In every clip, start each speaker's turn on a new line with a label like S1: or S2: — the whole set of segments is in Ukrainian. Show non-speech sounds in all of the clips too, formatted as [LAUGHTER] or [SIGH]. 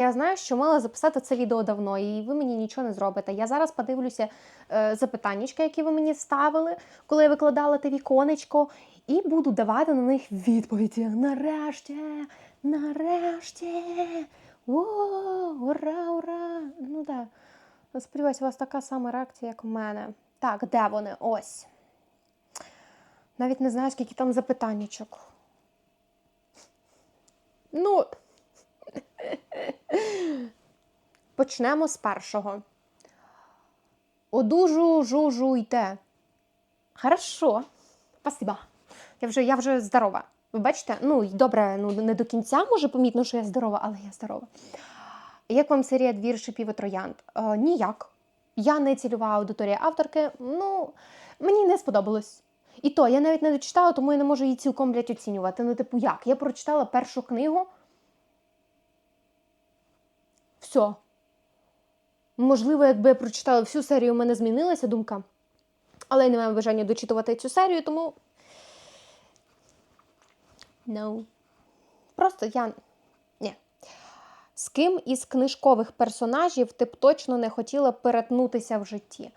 S1: Я знаю, що мала записати це відео давно, і ви мені нічого не зробите. Я зараз подивлюся е, запитаннячка, які ви мені ставили, коли я викладала те віконечко, і буду давати на них відповіді. Нарешті, нарешті. О, ура, ура! Ну. Да. Сподіваюся, у вас така сама реакція, як у мене. Так, де вони? Ось. Навіть не знаю, скільки там запитаннячок. Ну. [LAUGHS] Почнемо з першого. Одужу, жужуйте. Хорошо. Спасибо. Я вже, я вже здорова. Ви бачите? Ну, добре, ну не до кінця може помітно, що я здорова, але я здорова. Як вам серія двір шипів і троянд? Е, ніяк. Я не цільова аудиторія авторки. Ну, мені не сподобалось. І то, я навіть не дочитала, тому я не можу її цілком блядь, оцінювати. Ну, типу, як? Я прочитала першу книгу. Все. Можливо, якби я прочитала всю серію, у мене змінилася думка. Але я не маю бажання дочитувати цю серію, тому. No. Просто я. Ні. З ким із книжкових персонажів ти б точно не хотіла перетнутися в житті?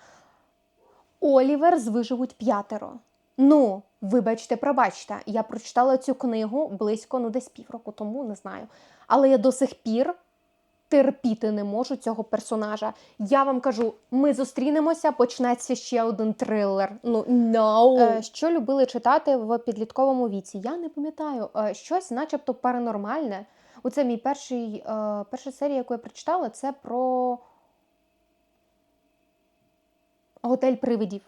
S1: Олівер з виживуть п'ятеро. Ну, вибачте, пробачте, я прочитала цю книгу близько, ну, десь півроку тому, не знаю. Але я до сих пір терпіти не можу цього персонажа. Я вам кажу, ми зустрінемося, почнеться ще один трилер. Ну no. Е, що любили читати в підлітковому віці? Я не пам'ятаю. Е, щось, начебто, паранормальне. Оце мій перший, е, перша серія, яку я прочитала, це про готель привидів.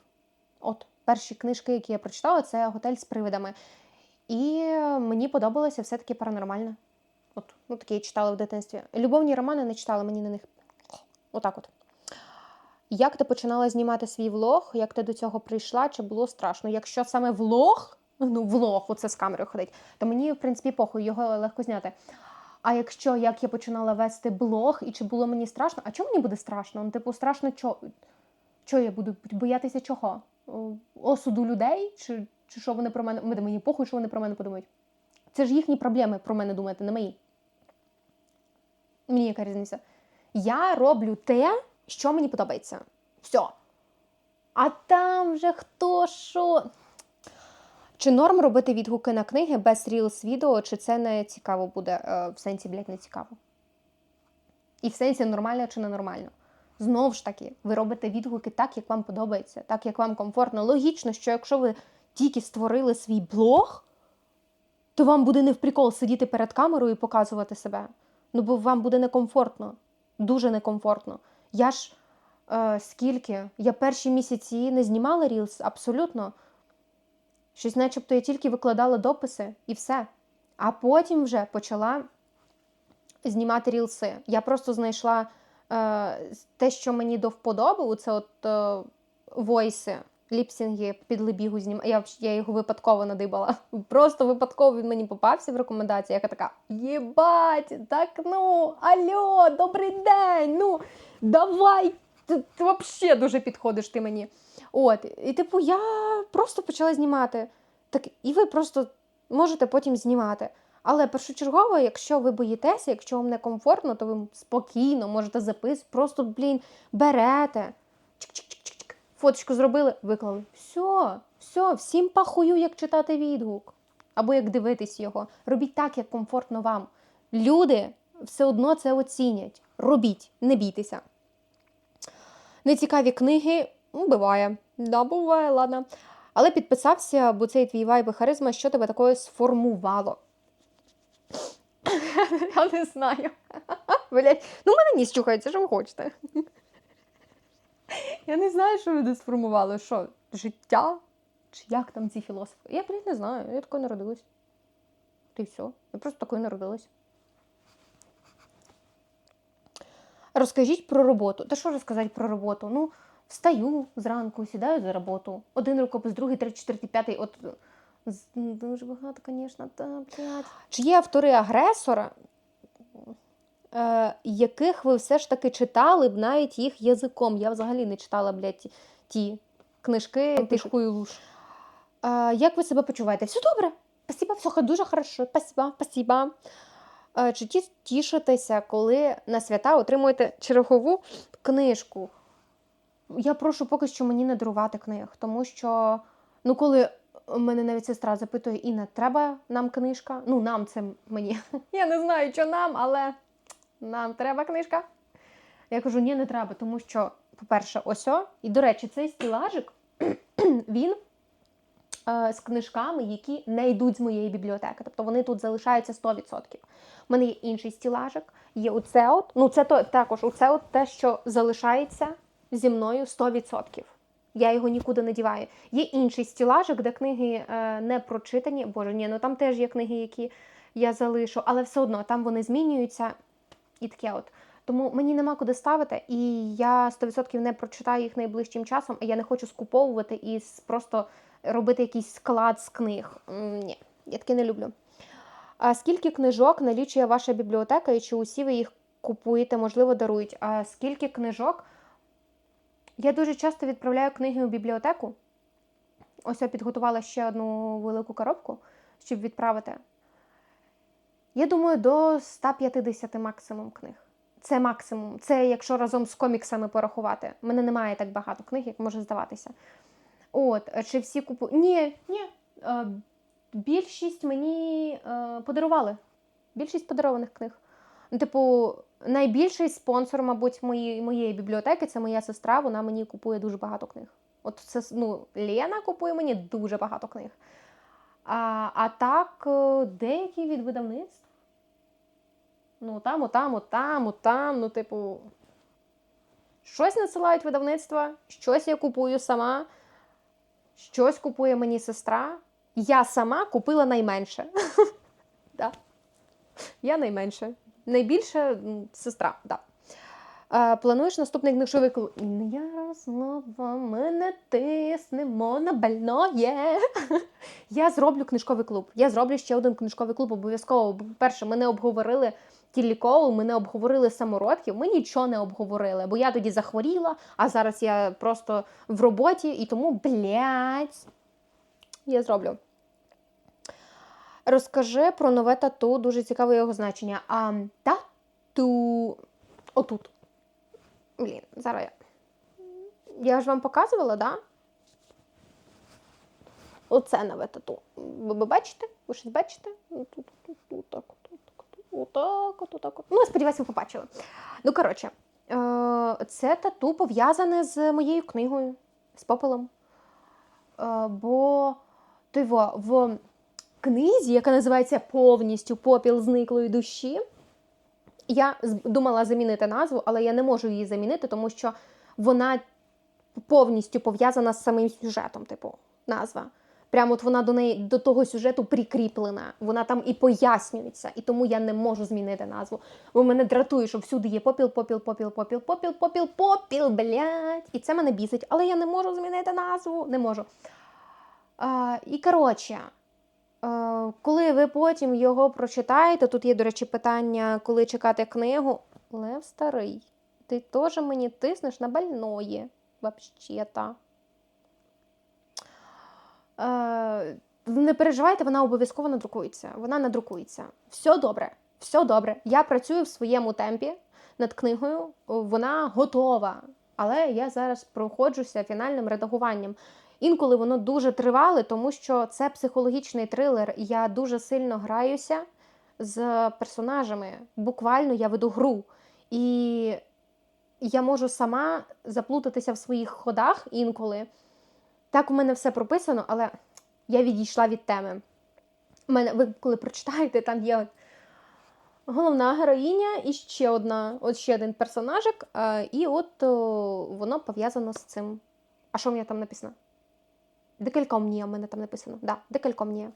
S1: От, перші книжки, які я прочитала, це готель з привидами. І мені подобалося все-таки паранормальне. От, ну таке я читала в дитинстві. Любовні романи не читала мені на них. Отак от. Як ти починала знімати свій влог? Як ти до цього прийшла? Чи було страшно? Якщо саме влог, ну влог, оце з камерою ходить, то мені, в принципі, похуй, його легко зняти. А якщо як я починала вести блог, і чи було мені страшно? А чому мені буде страшно? Ну, типу, страшно, що Чого я буду боятися чого? Осуду людей? Чи чи що вони про мене? Мені похуй, що вони про мене подумають. Це ж їхні проблеми про мене думати, не мої. Мені яка різниця? Я роблю те, що мені подобається. Все. А там вже хто що. Чи норм робити відгуки на книги без рілс відео, чи це не цікаво буде? Е, в сенсі, блядь, не цікаво. І в сенсі нормально чи ненормально. Знову ж таки, ви робите відгуки так, як вам подобається, так, як вам комфортно. Логічно, що якщо ви тільки створили свій блог, то вам буде не в прикол сидіти перед камерою і показувати себе. Ну, бо вам буде некомфортно, дуже некомфортно. Я ж е, скільки? Я перші місяці не знімала Reels абсолютно. Щось, начебто, я тільки викладала дописи і все. А потім вже почала знімати рілси. Я просто знайшла те, що мені до вподоби, це от е, войси ліпсінги під лебігу знім. Я я його випадково надибала. Просто випадково він мені попався в рекомендаціях. Я така: єбать, так ну, алло, добрий день! Ну, давай! Ти, ти взагалі дуже підходиш ти мені. От, і типу, я просто почала знімати. Так, і ви просто можете потім знімати. Але першочергово, якщо ви боїтеся, якщо вам некомфортно, то ви спокійно можете записувати, просто, блін, берете. Чик-чик-чик-чик фоточку зробили, виклали. Все, все, всім пахую, як читати відгук. Або як дивитись його. Робіть так, як комфортно вам. Люди все одно це оцінять. Робіть, не бійтеся. Нецікаві книги ну, буває. Да, буває, ладно. Але підписався, бо цей твій вайб і харизма, що тебе такое сформувало. [LAUGHS] Я не знаю. [LAUGHS] Блять, ну в мене ніс чухається, що ви хочете. [LAUGHS] Я не знаю, що люди сформували. Що? Життя? Чи як там ці філософи? Я, блін, не знаю. Я такою народилась. Ти все. Я просто такою народилась. Розкажіть про роботу. Та що розказати про роботу? Ну, встаю зранку, сідаю за роботу. Один рукопис, другий, третій, четвертий, п'ятий. От дуже багато, звісно, та блядь. Чи є автори агресора? е, яких ви все ж таки читали б навіть їх язиком. Я взагалі не читала, блядь, ті книжки тишкою луж. А, як ви себе почуваєте? Все добре. Спасибо, все дуже хорошо. Спасибо, спасибо. А, чи ті- тішитеся, коли на свята отримуєте чергову книжку? Я прошу поки що мені не дарувати книг, тому що, ну, коли мене навіть сестра запитує, Інна, треба нам книжка? Ну, нам це мені. [LAUGHS] Я не знаю, що нам, але нам треба книжка. Я кажу, ні, не треба, тому що, по-перше, ось о. І, до речі, цей стілажик, [CLEARS THROAT] він е, з книжками, які не йдуть з моєї бібліотеки. Тобто вони тут залишаються 100%. У мене є інший стілажик, є оце от. Ну, це то, також оце от те, що залишається зі мною 100%. Я його нікуди не діваю. Є інший стілажик, де книги е, не прочитані. Боже, ні, ну там теж є книги, які я залишу, але все одно там вони змінюються і таке от. Тому мені нема куди ставити, і я 100% не прочитаю їх найближчим часом, а я не хочу скуповувати і просто робити якийсь склад з книг. Ні, я таке не люблю. А скільки книжок налічує ваша бібліотека, і чи усі ви їх купуєте, можливо, дарують? А скільки книжок? Я дуже часто відправляю книги у бібліотеку. Ось я підготувала ще одну велику коробку, щоб відправити. Я думаю, до 150 максимум книг. Це максимум. Це якщо разом з коміксами порахувати. У мене немає так багато книг, як може здаватися. От, чи всі купу. Ні, ні. е, Більшість мені е, подарували. Більшість подарованих книг. Ну, Типу, найбільший спонсор, мабуть, моєї, моєї бібліотеки це моя сестра. Вона мені купує дуже багато книг. От це ну, Лена купує мені дуже багато книг. А, а так, е, деякі від видавництв. Ну, там, отам, отам, отам, ну, типу. Щось надсилають видавництва, щось я купую сама, щось купує мені сестра. Я сама купила найменше. [LAUGHS] Я найменше. Найбільше сестра, да. Е, плануєш наступний книжковий клуб? Я знову ми не тиснемо на больноє. [LAUGHS] Я зроблю книжковий клуб. Я зроблю ще один книжковий клуб обов'язково. По-перше, ми не обговорили Тіллікоу, ми не обговорили самородків, ми нічого не обговорили, бо я тоді захворіла, а зараз я просто в роботі, і тому, блядь, я зроблю. Розкажи про нове тату, дуже цікаве його значення. А тату. Отут. Блін, зараз я. Я ж вам показувала, да? Оце нове тату. Ви, бачите? Ви щось бачите? Ну, Тут, тут, тут, так, тут, так, отак, от, отак. от. Ну, сподіваюся, ви побачили. Ну, коротше, е, це тату пов'язане з моєю книгою, з попелом. Е, бо диво, в книзі, яка називається повністю Попіл зниклої душі. Я думала замінити назву, але я не можу її замінити, тому що вона повністю пов'язана з самим сюжетом, типу, назва. Прямо от вона до неї до того сюжету прикріплена, вона там і пояснюється, і тому я не можу змінити назву. Бо мене дратує, що всюди є попіл, попіл, попіл, попіл, попіл, попіл, попіл, блядь. І це мене бісить, але я не можу змінити назву. Не можу. А, і коротше, Коли ви потім його прочитаєте, тут є, до речі, питання, коли чекати книгу. Лев старий, ти теж мені тиснеш на больное, вообще-то. Е, Не переживайте, вона обов'язково надрукується. Вона надрукується. Все добре, все добре. Я працюю в своєму темпі над книгою, вона готова. Але я зараз проходжуся фінальним редагуванням. Інколи воно дуже тривале, тому що це психологічний трилер. Я дуже сильно граюся з персонажами. Буквально я веду гру. І я можу сама заплутатися в своїх ходах інколи. Так у мене все прописано, але я відійшла від теми. У мене, ви коли прочитаєте, там є головна героїня і ще одна, от ще один персонажик, е, і от воно пов'язано з цим. А що в мене там написано? Декалькомнія в мене там написано. Да, декалькомнія.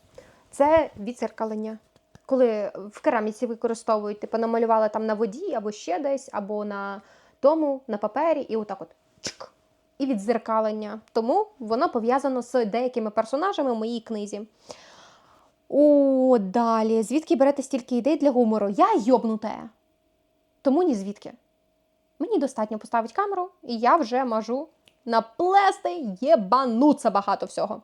S1: Це відзеркалення. Коли в кераміці використовують, типу, намалювали там на воді, або ще десь, або на тому, на папері, і отак от чик, і відзеркалення. Тому воно пов'язано з деякими персонажами в моїй книзі. О, далі. Звідки берете стільки ідей для гумору? Я йобнуте. Тому ні звідки. Мені достатньо поставити камеру, і я вже можу наплести єбануться багато всього.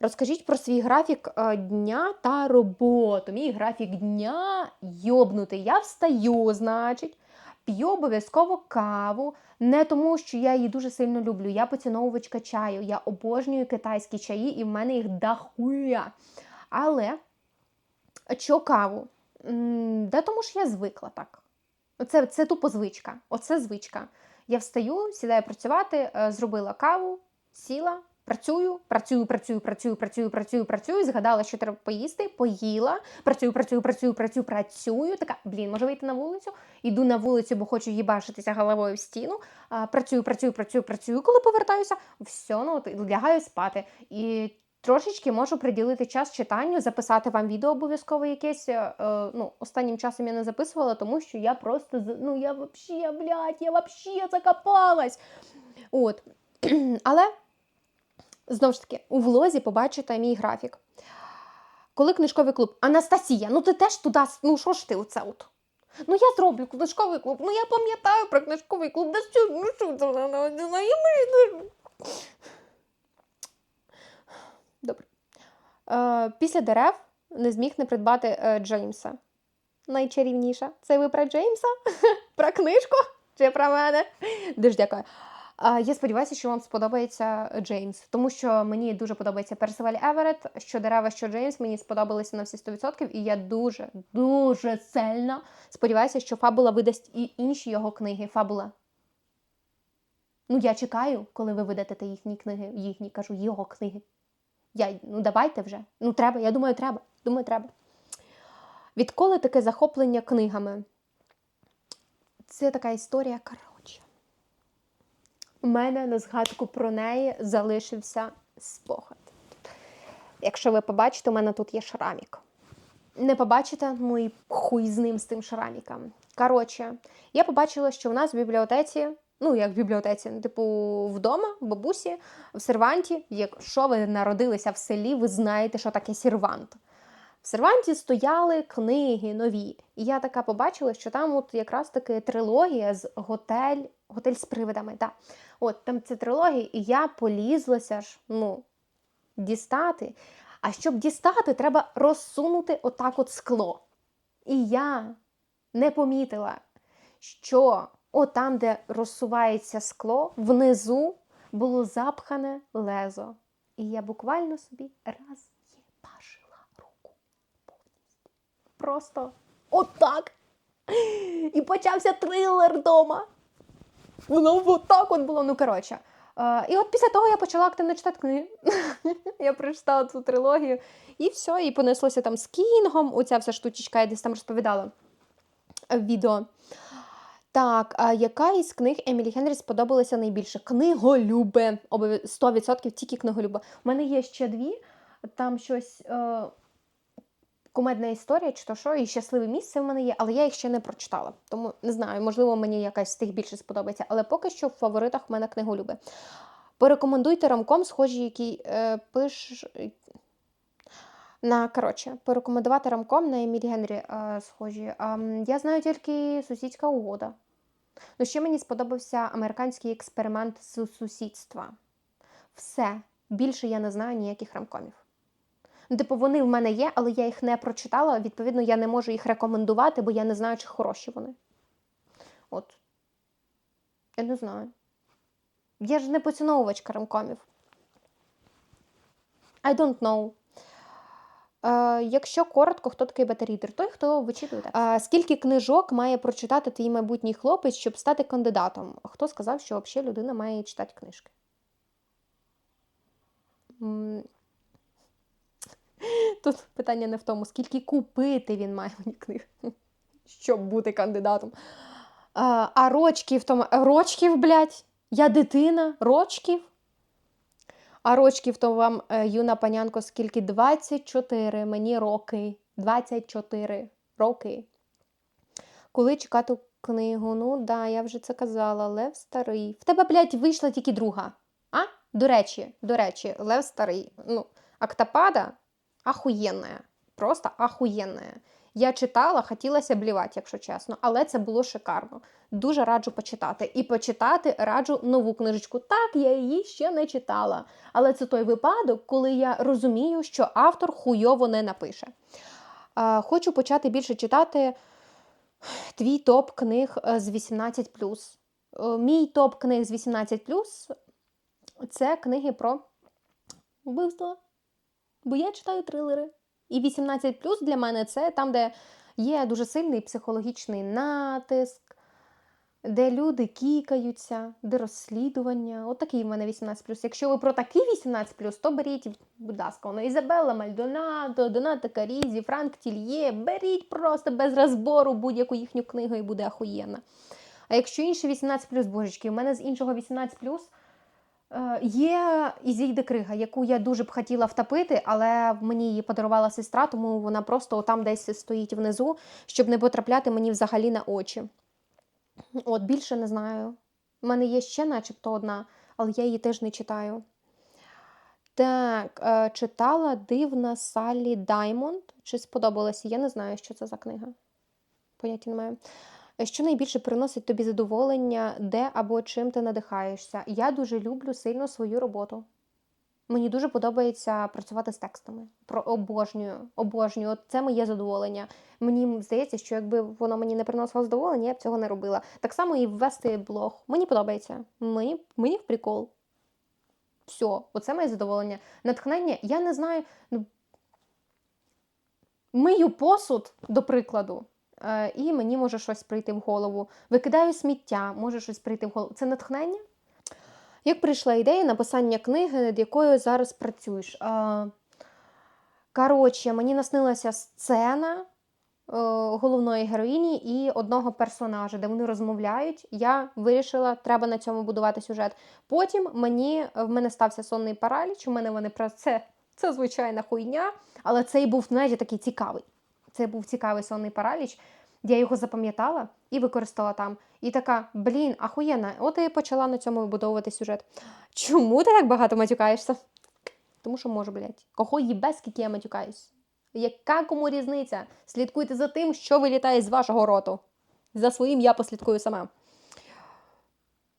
S1: Розкажіть про свій графік е, дня та роботу. Мій графік дня йобнутий. Я встаю, значить, п'ю обов'язково каву. Не тому, що я її дуже сильно люблю. Я поціновувачка чаю. Я обожнюю китайські чаї, і в мене їх дахуя. Але що каву? Да тому що я звикла так. Це, це тупо звичка. Оце звичка. Я встаю, сідаю працювати, е, зробила каву, сіла, працюю, працюю, працюю, працюю, працюю, працюю, працюю. Згадала, що треба поїсти, поїла, працюю, працюю, працюю, працюю, працюю. Така, блін, може вийти на вулицю? Іду на вулицю, бо хочу їбашитися головою в стіну. Працюю, працюю, працюю, працюю. Коли повертаюся, все, ну лягаю спати. І Трошечки можу приділити час читанню, записати вам відео обов'язково якесь. Е, ну, останнім часом я не записувала, тому що я просто ну я вообще, блядь, я вообще закопалась. От. Але знову ж таки, у влозі побачите мій графік. Коли книжковий клуб? Анастасія, ну ти теж туди, ну що ж ти оце от? Ну я зроблю книжковий клуб, ну я пам'ятаю про книжковий клуб, да що, ну що це вона не знаю, ми- Добре. Е, після дерев не зміг не придбати е, Джеймса. Найчарівніша. Це ви про Джеймса? [LAUGHS] про книжку? Чи про мене? Дуже дякую. Е, я сподіваюся, що вам сподобається Джеймс, тому що мені дуже подобається Персиваль Еверет, що дерева, що Джеймс мені сподобалися на всі 100%, і я дуже, дуже сильно сподіваюся, що Фабула видасть і інші його книги. Фабула. Ну, я чекаю, коли ви видадете їхні книги, їхні, кажу, його книги. Я, ну давайте вже. Ну треба, я думаю, треба. Думаю, треба. Відколи таке захоплення книгами? Це така історія, коротше. У мене на згадку про неї залишився спогад. Якщо ви побачите, у мене тут є шрамік. Не побачите, ну і хуй з ним з тим шраміком. Коротше, я побачила, що у нас в бібліотеці, ну як в бібліотеці, типу вдома, в бабусі, в серванті. Якщо ви народилися в селі, ви знаєте, що таке сервант. В серванті стояли книги нові. І я така побачила, що там от якраз таки трилогія з готель, готель з привидами. Да. От там це трилогія, і я полізлася ж, ну, дістати. А щоб дістати, треба розсунути отак от скло. І я не помітила, що отам, де розсувається скло, внизу було запхане лезо. І я буквально собі раз їбашила руку повністю. Просто отак. І почався трилер вдома. Воно отак от було. Ну, коротше. Е, і от після того я почала активно читати книги. [LAUGHS] я прочитала цю трилогію, і все, і понеслося там з Кінгом. Оця вся штучечка, я десь там розповідала в відео. Так, а яка із книг Емілі Генрі сподобалася найбільше? Книголюби. Обов'я- 100% тільки книголюби. У мене є ще дві. Там щось е, кумедна історія, чи то що, і щасливе місце в мене є, але я їх ще не прочитала. Тому не знаю, можливо, мені якась з тих більше сподобається. Але поки що в фаворитах в мене книголюби. Порекомендуйте рамком, схожі, який е, пиш. На коротше, порекомендувати рамком на Емілі Генрі е, схожі. Ем, я знаю тільки сусідська угода. Ну, ще мені сподобався американський експеримент з сусідства. Все. Більше я не знаю ніяких рамкомів. Типу, вони в мене є, але я їх не прочитала. Відповідно, я не можу їх рекомендувати, бо я не знаю, чи хороші вони. От. Я не знаю. Я ж не поціновувачка рамкомів. I don't know. Е, якщо коротко, хто такий бета-рідер? Той, хто вичитує текст. Е, скільки книжок має прочитати твій майбутній хлопець, щоб стати кандидатом? Хто сказав, що взагалі людина має читати книжки? [LAUGHS] Тут питання не в тому, скільки купити він має мені книг, [LAUGHS] щоб бути кандидатом. А, а рочків тому. Рочків, блядь, я дитина, рочків. А рочків то вам, е, юна панянко, скільки? 24 мені роки. 24 роки. Коли чекати книгу? Ну, да, я вже це казала. Лев старий. В тебе, блядь, вийшла тільки друга. А? До речі, до речі, Лев старий. Ну, Актопада ахуєнная. Просто ахуєнная. Я читала, хотілося блівати, якщо чесно, але це було шикарно. Дуже раджу почитати. І почитати раджу нову книжечку. Так, я її ще не читала. Але це той випадок, коли я розумію, що автор хуйово не напише. Хочу почати більше читати твій топ книг е, з 18. Е, Мій топ книг з 18 це книги про вбивство. Бо я читаю трилери. І 18 для мене це там, де є дуже сильний психологічний натиск, де люди кікаються, де розслідування. От в мене 18 Якщо ви про такий 18 то беріть, будь ласка, воно Ізабелла Мальдонадо, Доната Карізі, Франк Тільє. Беріть просто без розбору будь-яку їхню книгу і буде ахуєнна. А якщо інше 18 божечки, у мене з іншого 18 Е, Є Ізійде Крига, яку я дуже б хотіла втопити, але мені її подарувала сестра, тому вона просто там десь стоїть внизу, щоб не потрапляти мені взагалі на очі. От більше не знаю. У мене є ще начебто одна, але я її теж не читаю. Так, е, читала дивна Саллі Даймонд. Чи сподобалася? Я не знаю, що це за книга. Поняття не маю. Що найбільше приносить тобі задоволення, де або чим ти надихаєшся? Я дуже люблю сильно свою роботу. Мені дуже подобається працювати з текстами. Про обожнюю, обожнюю. От це моє задоволення. Мені здається, що якби воно мені не приносило задоволення, я б цього не робила. Так само і ввести блог. Мені подобається. Мені, мені в прикол. Все, оце моє задоволення. Натхнення, я не знаю. Ну, мию посуд, до прикладу. Е, і мені може щось прийти в голову. Викидаю сміття, може щось прийти в голову. Це натхнення? Як прийшла ідея написання книги, над якою зараз працюєш? Е, Коротше, мені наснилася сцена е, головної героїні і одного персонажа, де вони розмовляють. Я вирішила, треба на цьому будувати сюжет. Потім мені в мене стався сонний параліч. У мене вони про це, це звичайна хуйня, але цей був знаєте, такий цікавий. Це був цікавий сонний параліч. Я його запам'ятала і використала там. І така, блін, ахуєнна, от і почала на цьому вибудовувати сюжет. Чому ти так багато матюкаєшся? Тому що можу, блядь. Кого їбе, скільки я матюкаюсь? Яка кому різниця? Слідкуйте за тим, що вилітає з вашого роту. За своїм я послідкую сама.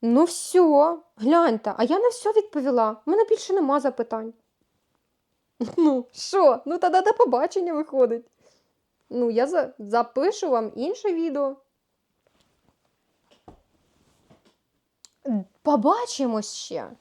S1: Ну, все, гляньте, а я на все відповіла. У мене більше нема запитань. Ну, що? Ну, тоді до побачення виходить. Ну, я за... запишу вам інше відео. Побачимось ще.